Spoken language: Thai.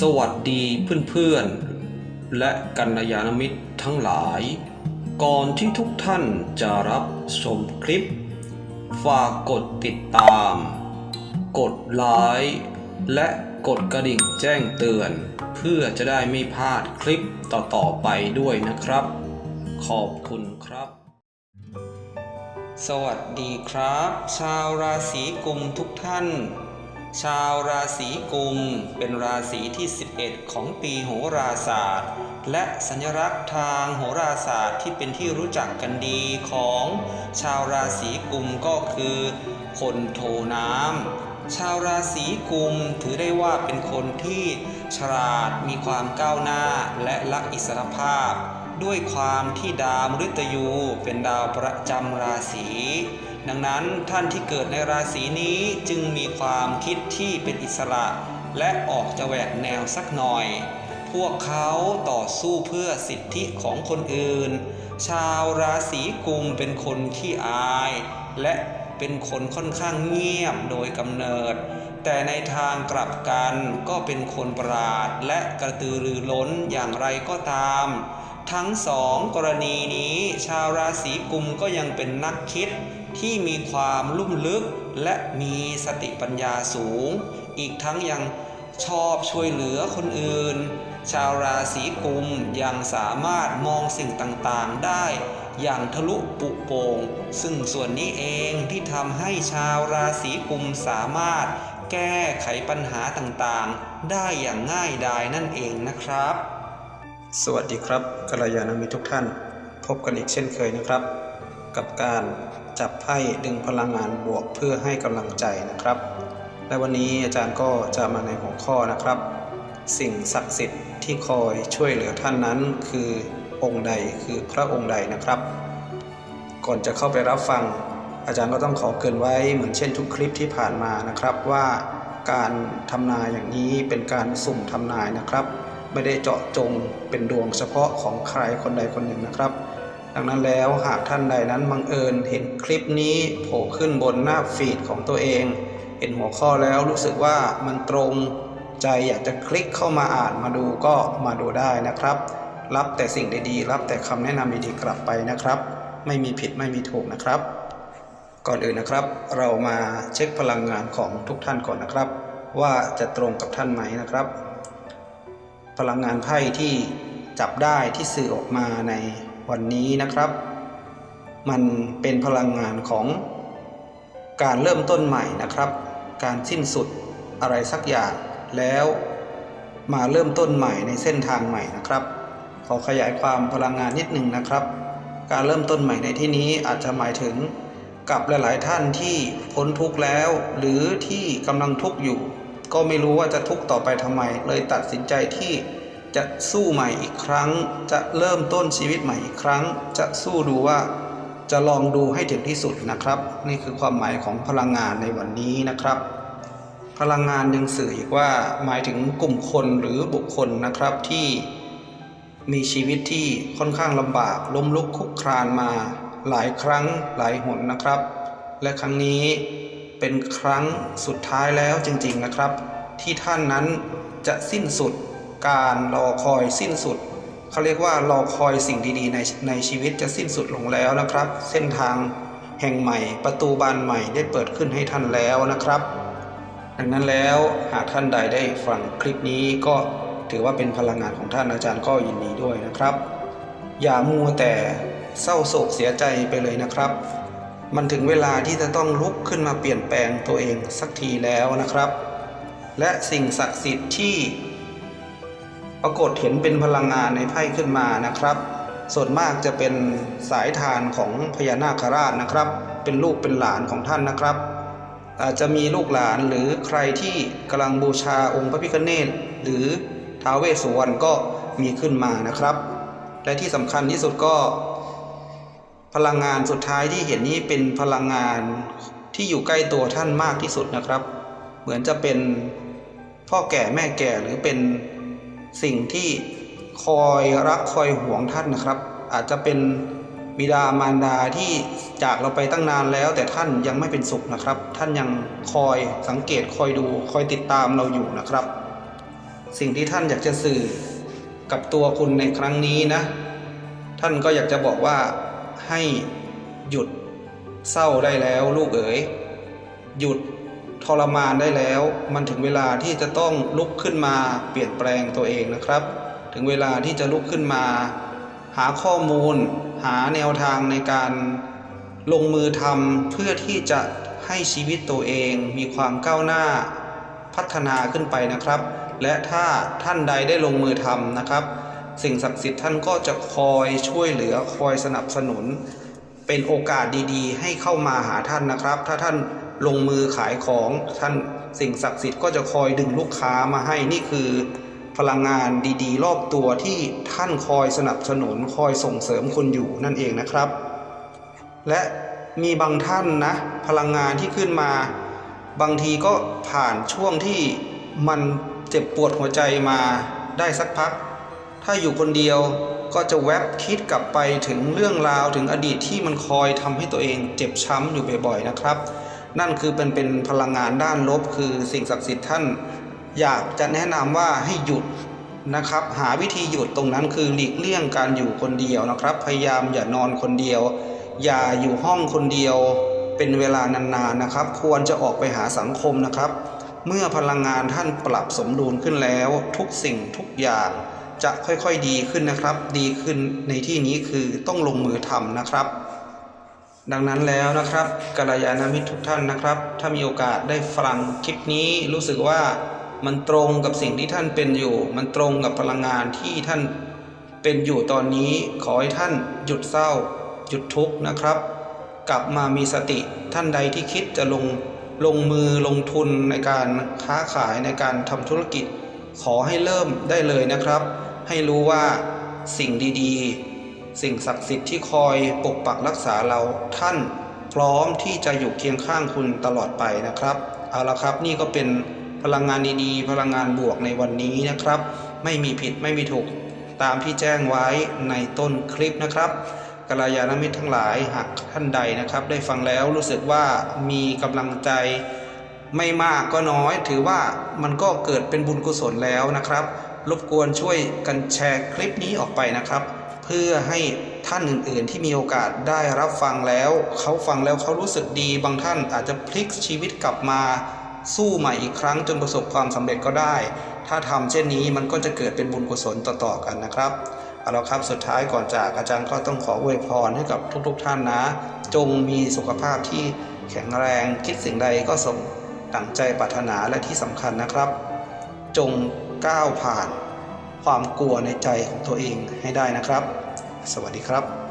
สวัสดีเพื่อนๆ และกัลยาณมิตรทั้งหลาย ก่อนที่ทุกท่านจะรับชมคลิป ฝากกดติดตาม กดไลค์และกดกระดิ่งแจ้งเตือน เพื่อจะได้ไม่พลาดคลิปต่อๆไปด้วยนะครับ ขอบคุณครับ สวัสดีครับ ชาวราศีกุมทุกท่าน ชาวราศีกุมเป็นราศีที่ 11 ของปีโหราศาสตร์ และสัญลักษณ์ทางโหราศาสตร์ที่เป็นที่รู้จักกันดีของ ชาวราศีกุมก็คือ คนโทน้ำชาวราศีกุมถือได้ว่าเป็นคนที่ฉลาดมีความก้าวหน้าและรักอิสรภาพ ด้วยความที่ดาวมฤตยูเป็นดาวประจำราศี ดังนั้นท่านที่เกิดในราศีนี้จึงมีความคิดที่เป็นอิสระ และออกจะแหวกแนวสักหน่อย พวกเขาต่อสู้เพื่อสิทธิของคนอื่น ชาวราศีกุมเป็นคนขี้อาย และเป็นคนค่อนข้างเงียบโดยกำเนิด แต่ในทางกลับกันก็เป็นคนประหลาดและกระตือรือร้นอย่างไรก็ตาม ทั้งสองกรณีนี้ ชาวราศีกุมก็ยังเป็นนักคิดที่มีความลุ่มลึกและมีสติปัญญาสูง อีกทั้งยังชอบช่วยเหลือคนอื่น ชาวราศีกุมยังสามารถมองสิ่งต่างๆได้อย่างทะลุปุโปง่งซึ่งส่วนนี้เองที่ทำให้ชาวราศีกุมสามารถแก้ไขปัญหาต่างๆ ได้อย่างง่ายดายนั่นเองนะครับ สวัสดีครับกัลยาณมิตรทุกท่าน พบกันอีกเช่นเคยนะครับ กับการจับไพ่ดึงพลังงานบวกเพื่อให้กำลังใจนะครับ และวันนี้อาจารย์ก็จะมาในหัวข้อนะครับ สิ่งศักดิ์สิทธิ์ที่คอยช่วยเหลือท่านนั้น คือองค์ใดคือพระองค์ใดนะครับ ก่อนจะเข้าไปรับฟัง อาจารย์ก็ต้องขอเกินไว้เหมือนเช่นทุกคลิปที่ผ่านมานะครับว่าการทำนายอย่างนี้เป็นการสุ่มทำนายนะครับ ไม่ได้เจาะจงเป็นดวงเฉพาะของใครคนใดคนหนึ่งนะครับ ดังนั้นแล้วหากท่านใดนั้นบังเอิญเห็นคลิปนี้โผล่ขึ้นบนหน้าฟีดของตัวเอง เห็นหัวข้อแล้วรู้สึกว่ามันตรงใจอยากจะคลิกเข้ามาอ่านมาดูก็มาดูได้นะครับ รับแต่สิ่งดีๆ รับแต่คำแนะนำดีๆกลับไปนะครับ ไม่มีผิดไม่มีถูกนะครับ ก่อนอื่นนะครับ เรามาเช็คพลังงานของทุกท่านก่อนนะครับ ว่าจะตรงกับท่านไหมนะครับ พลังงานไพ่ที่จับได้ที่สื่อออกมาในวันนี้นะครับ มันเป็นพลังงานของการเริ่มต้นใหม่นะครับ การสิ้นสุดอะไรสักอย่างแล้วมาเริ่มต้นใหม่ในเส้นทางใหม่นะครับ ขอขยายความพลังงานนิดหนึ่งนะครับ การเริ่มต้นใหม่ในที่นี้อาจจะหมายถึงกับหลาย ๆ ท่านที่พ้นทุกข์แล้ว หรือที่กำลังทุกข์อยู่ ก็ไม่รู้ว่าจะทุกข์ต่อไปทำไม เลยตัดสินใจที่จะสู้ใหม่อีกครั้ง จะเริ่มต้นชีวิตใหม่อีกครั้ง จะสู้ดูว่าจะลองดูให้ถึงที่สุดนะครับ นี่คือความหมายของพลังงานในวันนี้นะครับ พลังงานยังสื่ออีกว่าหมายถึงกลุ่มคนหรือบุคคลนะครับที่มีชีวิตที่ค่อนข้างลำบากล้มลุกคุกคลานมาหลายครั้งหลายหนนะครับ และครั้งนี้ เป็นครั้งสุดท้ายแล้วจริงๆนะครับ ที่ท่านนั้นจะสิ้นสุดการรอคอยสิ้นสุดเขาเรียกว่ารอคอยสิ่งดีๆในในชีวิตจะสิ้นสุดลงแล้วนะครับ เส้นทางแห่งใหม่ ประตูบานใหม่ได้เปิดขึ้นให้ท่านแล้วนะครับ ดังนั้นแล้วหากท่านใดได้ฟังคลิปนี้ก็ถือว่าเป็นพลังงานของท่านอาจารย์ก็ยินดีด้วยนะครับ อย่ามัวแต่เศร้าโศกเสียใจไปเลยนะครับ มันถึงเวลาที่จะต้องลุกขึ้นมาเปลี่ยนแปลงตัวเองสักทีแล้วนะครับ และสิ่งศักดิ์สิทธิ์ที่ปรากฏเห็นเป็นพลังงานในไพ่ขึ้นมานะครับ ส่วนมากจะเป็นสายทานของพญานาคราชนะครับ เป็นลูกเป็นหลานของท่านนะครับ อาจจะมีลูกหลานหรือใครที่กำลังบูชาองค์พระพิฆเนศหรือท้าวเวสสุวรรณก็มีขึ้นมานะครับ และที่สำคัญที่สุดก็ พลังงานสุดท้ายที่เห็นนี้เป็นพลังงานที่อยู่ใกล้ตัวท่านมากที่สุดนะครับ เหมือนจะเป็นพ่อแก่แม่แก่หรือเป็นสิ่งที่คอยรักคอยห่วงท่านนะครับ อาจจะเป็นบิดามารดาที่จากเราไปตั้งนานแล้วแต่ท่านยังไม่เป็นสุขนะครับ ท่านยังคอยสังเกตคอยดูคอยติดตามเราอยู่นะครับ สิ่งที่ท่านอยากจะสื่อกับตัวคุณในครั้งนี้นะ ท่านก็อยากจะบอกว่า ให้หยุดเศร้าได้แล้วลูกเอ๋ยหยุดทรมานได้แล้ว มันถึงเวลาที่จะต้องลุกขึ้นมาเปลี่ยนแปลงตัวเองนะครับ ถึงเวลาที่จะลุกขึ้นมา หาข้อมูล หาแนวทางในการลงมือทำเพื่อที่จะให้ชีวิตตัวเองมีความก้าวหน้าพัฒนาขึ้นไปนะครับ และถ้าท่านใดได้ลงมือทำนะครับ สิ่งศักดิ์สิทธิ์ท่านก็จะคอยช่วยเหลือคอยสนับสนุน เป็นโอกาสดีๆ ให้เข้ามาหาท่านนะครับ ถ้าท่านลงมือขายของท่านสิ่งศักดิ์สิทธิ์ก็จะคอยดึงลูกค้ามาให้นี่คือ พลังงานดีๆ รอบตัวที่ท่านคอยสนับสนุนคอยส่งเสริมคุณอยู่นั่นเองนะครับ และมีบางท่านนะ พลังงานที่ขึ้นมา บางทีก็ผ่านช่วงที่มันเจ็บปวดหัวใจมาได้สักพัก ถ้าอยู่คนเดียวก็จะแวบคิดกลับไปถึงเรื่องราวถึงอดีตที่มันคอยทำให้ตัวเองเจ็บช้ำอยู่บ่อยๆนะครับ นั่นคือเป็นเป็นพลังงานด้านลบ คือสิ่งศักดิ์สิทธิ์ท่าน อยากจะแนะนำว่าให้หยุดนะครับ หาวิธีหยุดตรงนั้นคือหลีกเลี่ยงการอยู่คนเดียวนะครับ พยายามอย่านอนคนเดียว อย่าอยู่ห้องคนเดียวเป็นเวลานานๆนะครับ ควรจะออกไปหาสังคมนะครับ เมื่อพลังงานท่านปรับสมดุลขึ้นแล้ว ทุกสิ่งทุกอย่าง จะค่อยๆดีขึ้นนะครับ ดีขึ้นในที่นี้คือต้องลงมือทำนะครับ ดังนั้นแล้วนะครับกัลยาณมิตรทุกท่านนะครับ ถ้ามีโอกาสได้ฟังคลิปนี้รู้สึกว่ามันตรงกับสิ่งที่ท่านเป็นอยู่ มันตรงกับพลังงานที่ท่านเป็นอยู่ตอนนี้ ขอให้ท่านหยุดเศร้า หยุดทุกข์นะครับ กลับมามีสติท่านใดที่คิดจะลงลงมือลงทุนในการค้าขายในการทำธุรกิจ ขอให้เริ่มได้เลยนะครับ ให้รู้ว่าสิ่งดีๆ สิ่งศักดิ์สิทธิ์ที่คอยปกปักรักษาเราท่านพร้อมที่จะอยู่เคียงข้างคุณตลอดไปนะครับเอาละครับนี่ก็เป็นพลังงานดีๆ พลังงานบวกในวันนี้นะครับ ไม่มีผิดไม่มีถูกตามที่แจ้งไว้ในต้นคลิปนะครับกัลยาณมิตรทั้งหลายหากท่านใดนะครับ ได้ฟังแล้วรู้สึกว่ามีกำลังใจไม่มากก็น้อย ถือว่ามันก็เกิดเป็นบุญกุศลแล้วนะครับ รบกวนช่วยกันแชร์คลิปนี้ออกไปนะครับ เพื่อให้ท่านอื่นๆ ที่มีโอกาสได้รับฟังแล้ว เขาฟังแล้วเขารู้สึกดี บางท่านอาจจะพลิกชีวิตกลับมาสู้ใหม่อีกครั้งจนประสบความสำเร็จก็ได้ ถ้าทำเช่นนี้มันก็จะเกิดเป็นบุญกุศลต่อๆกันนะครับเอาละครับสุดท้ายก่อนจากอาจารย์ก็ต้องขออวยพรให้กับทุกๆ ท่านนะ จงมีสุขภาพที่แข็งแรงคิดสิ่งใดก็สมดังใจปรารถนาและที่สำคัญนะครับ จง ก้าวผ่าน ความกลัวในใจของตัวเองให้ได้นะครับ สวัสดีครับ